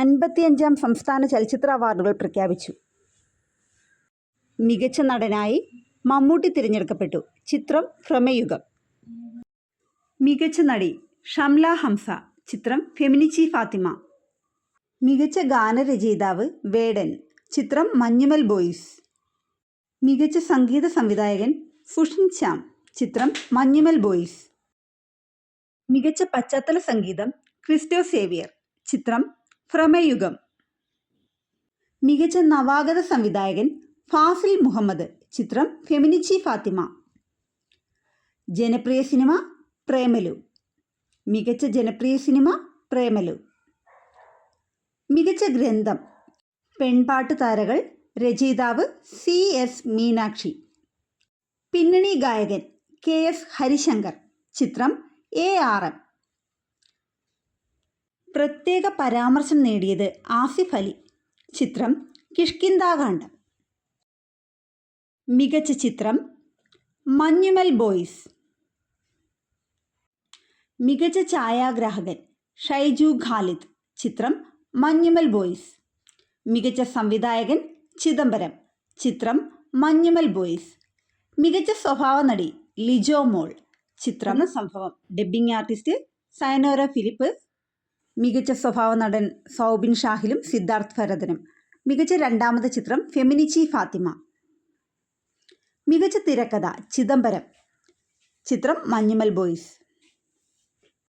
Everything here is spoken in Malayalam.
അൻപത്തിയഞ്ചാം സംസ്ഥാന ചലച്ചിത്ര അവാർഡുകൾ പ്രഖ്യാപിച്ചു. മികച്ച നടനായി മമ്മൂട്ടി തിരഞ്ഞെടുക്കപ്പെട്ടു. ചിത്രം ഭ്രമയുഗം മികച്ച നടി ഷംല ഹംസ. ചിത്രം ഫെമിനിച്ചി ഫാത്തിമ. മികച്ച ഗാനരചയിതാവ് വേടൻ. ചിത്രം മഞ്ഞുമൽ ബോയ്സ്. മികച്ച സംഗീത സംവിധായകൻ ഫുഷൻ ശ്യാം. ചിത്രം മഞ്ഞുമൽ ബോയ്സ്. മികച്ച പശ്ചാത്തല സംഗീതം ക്രിസ്റ്റോ സേവിയർ. ചിത്രം ഭ്രമയുഗം മികച്ച നവാഗത സംവിധായകൻ ഫാസിൽ മുഹമ്മദ്. ചിത്രം ഫെമിനിച്ചി ഫാത്തിമ. ജനപ്രിയ സിനിമ പ്രേമലു. മികച്ച ജനപ്രിയ സിനിമ പ്രേമലു. മികച്ച ഗ്രന്ഥം പെൺപാട്ട് താരകൾ രചയിതാവ് സി എസ് മീനാക്ഷി. പിന്നണി ഗായകൻ കെ എസ് ഹരിശങ്കർ. ചിത്രം എ ആർ എം. പ്രത്യേക പരാമർശം നേടിയത് ആസിഫ് അലി. ചിത്രം കിഷ്കിന്താകാന്ഡം മികച്ച ചിത്രം മഞ്ഞുമൽ ബോയ്സ്. മികച്ച ഛായാഗ്രാഹകൻ ഷൈജു ഖാലിദ്. ചിത്രം മഞ്ഞുമൽ ബോയ്സ്. മികച്ച സംവിധായകൻ ചിദംബരം. ചിത്രം മഞ്ഞുമൽ ബോയ്സ്. മികച്ച സ്വഭാവ നടി ലിജോ മോൾ. ചിത്രം സംഭവം? Dubbing artist Sayanora Philip. മികച്ച സ്വഭാവ നടൻ സൗബിൻ ഷാഹിലും സിദ്ധാർത്ഥ് ഭരതനും. മികച്ച രണ്ടാമത്തെ ചിത്രം ഫെമിനിച്ചി ഫാത്തിമ. മികച്ച തിരക്കഥ ചിദംബരം. ചിത്രം മഞ്ഞുമൽ ബോയ്സ്.